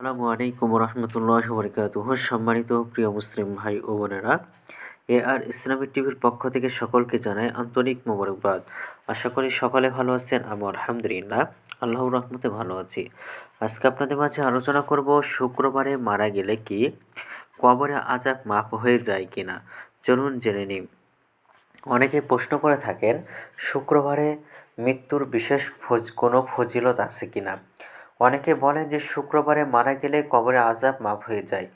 আসসালামু আলাইকুম রহমতুল্লাহ বরকাতুহ সম্মানিত প্রিয় মুসলিম ভাই ও বোনেরা এ আর ইসলামিক টিভির পক্ষ থেকে সকলকে জানাই আন্তরিক মোবারকবাদ। আশা করি সকলে ভালো আছেন, আমি আলহামদুলিল্লাহ, আল্লাহর রহমতে ভালো আছি। আজকে আপনাদের মাঝে আলোচনা করব শুক্রবারে মারা গেলে কি কবরে আজাব মাফ হয়ে যায় কিনা। চলুন জেনে নিই। অনেকে প্রশ্ন করে থাকেন, শুক্রবারে মৃত্যুর বিশেষ ফজ, কোনো ফজিলত আছে কিনা? অনেকে বলেন যে শুক্রবারে মারা গেলে কবরে আজাব মাফ হয়ে যায়।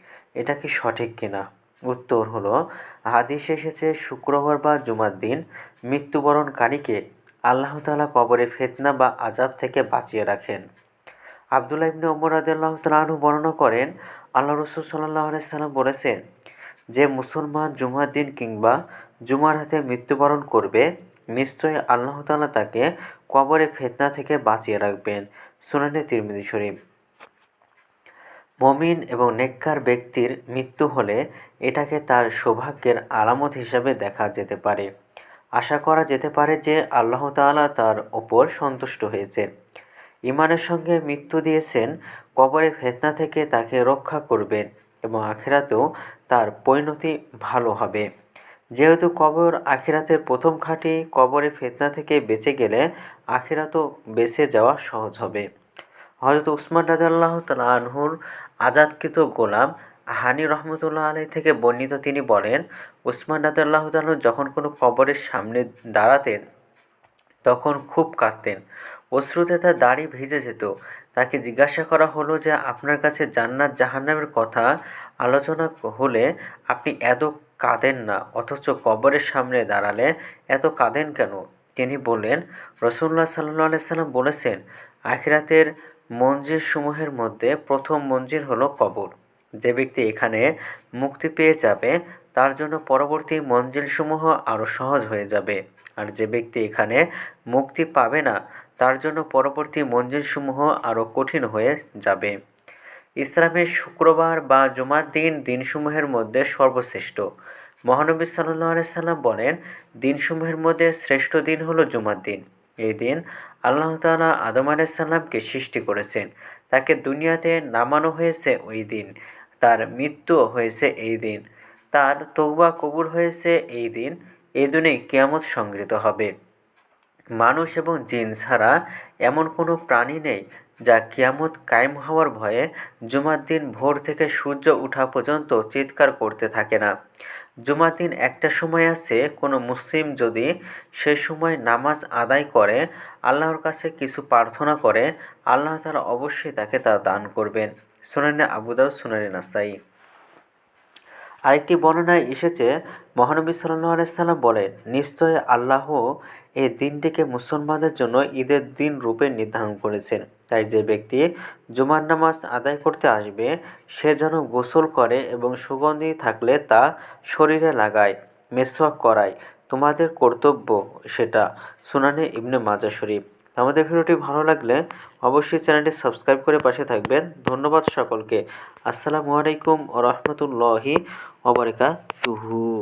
এটা কি সঠিক কিনা? উত্তর হলো, হাদিস এসেছে, শুক্রবার বা জুমার দিন মৃত্যুবরণকারীকে আল্লাহ তালা কবরে ফেতনা বা আজাব থেকে বাঁচিয়ে রাখেন। আবদুল্লাহ ইবনে ওমর আদাল্লাহ তালু বর্ণনা করেন, আল্লাহ রসুল সাল্লাহ সাল্লাম বলেছেন, যে মুসলমান জুমার দিন কিংবা জুমার হাতে মৃত্যুবরণ করবে, নিশ্চয়ই আল্লাহ তালা তাকে কবরে ফেতনা থেকে বাঁচিয়ে রাখবেন সুনানে তিরমিজি শরীফ। মমিন এবং নেককার ব্যক্তির মৃত্যু হলে এটাকে তার সৌভাগ্যের আলামত হিসাবে দেখা যেতে পারে। আশা করা যেতে পারে যে আল্লাহ তাআলা তার ওপর সন্তুষ্ট হয়েছে ইমানের সঙ্গে মৃত্যু দিয়েছেন, কবরে ফেতনা থেকে তাকে রক্ষা করবেন এবং আখেরাতেও তার পরিণতি ভালো হবে। যেহেতু কবর আখিরাতের প্রথম খাঁটি কবরে ফেতনা থেকে বেঁচে গেলে আখিরাতও বেঁচে যাওয়া সহজ হবে। হজরত উসমান রাজাল্লাহ আনহুর আজাদকৃত গোলাম হানি রহমতুল্লাহ আলাই থেকে বর্ণিত তিনি বলেন, উসমান রাজাল্লাহ তালু যখন কোনো কবরের সামনে দাঁড়াতেন, তখন খুব কাঁদতেন। অশ্রুতে তার দাড়ি ভিজে যেত। তাকে জিজ্ঞাসা করা হলো যে, আপনার কাছে জান্নাত জাহান্নামের কথা আলোচনা হলে আপনি এত কাঁদেন না, অথচ কবরের সামনে দাঁড়ালে এত কাঁদেন কেন? তিনি বললেন, রসুল্লাহ সাল্লাহ সাল্লাম বলেছেন, আখিরাতের মঞ্জির সমূহের মধ্যে প্রথম মঞ্জির হলো কবর। যে ব্যক্তি এখানে মুক্তি পেয়ে যাবে, তার জন্য পরবর্তী মঞ্জিলসমূহ আরও সহজ হয়ে যাবে। আর যে ব্যক্তি এখানে মুক্তি পাবে না, তার জন্য পরবর্তী মঞ্জিলসমূহ আরও কঠিন হয়ে যাবে। ইসলামের শুক্রবার বা জুমার দিন দিনসমূহের মধ্যে সর্বশ্রেষ্ঠ। মহানবী সাল্লাহ সাল্লাম বলেন, দিনসমূহের মধ্যে শ্রেষ্ঠ দিন হলো জুমার দিন। এই দিন আল্লাহ তালা আদম আলাইসাল্লামকে সৃষ্টি করেছেন। তাকে দুনিয়াতে নামানো হয়েছে ওই দিন। তার মৃত্যুও হয়েছে এই দিন। তার তৌবা কবুল হয়েছে এই দিন। এই দিনেই কেয়ামত সংগৃহীত হবে। মানুষ এবং জিন ছাড়া এমন কোনো প্রাণী নেই যা কিয়ামত কায়েম হওয়ার ভয়ে জুমার দিন ভোর থেকে সূর্য ওঠা পর্যন্ত চিৎকার করতে থাকে না। জুমার দিন একটা সময় আছে, কোনো মুসলিম যদি সে সময় নামাজ আদায় করে, আল্লাহর কাছে কিছু প্রার্থনা করে, আল্লাহ তারা অবশ্যই তাকে তা দান করবেন। সুনানে আবুদাউ সুনানি নাসাই। আরেকটি বর্ণনায় এসেছে, মহানবী সাল্লাহ আলাইসাল্লাম বলেন, নিশ্চয় আল্লাহ এই দিনটিকে মুসলমানদের জন্য ঈদের দিন রূপে নির্ধারণ করেছেন। তাই যে ব্যক্তি জুমার নামাজ আদায় করতে আসবে, সে যেন গোসল করে এবং সুগন্ধি থাকলে তা শরীরে লাগায়, মেসওয়াক করায়। তোমাদের কর্তব্য সেটা। সুনানে ইবনে মাজা শরীফ। আমাদের ভিডিওটি ভালো লাগলে অবশ্যই চ্যানেলটি সাবস্ক্রাইব করে পাশে থাকবেন। ধন্যবাদ সকলকে। আসসালামু আলাইকুম ও রহমতুল্লাহি ওবরাকাতুহু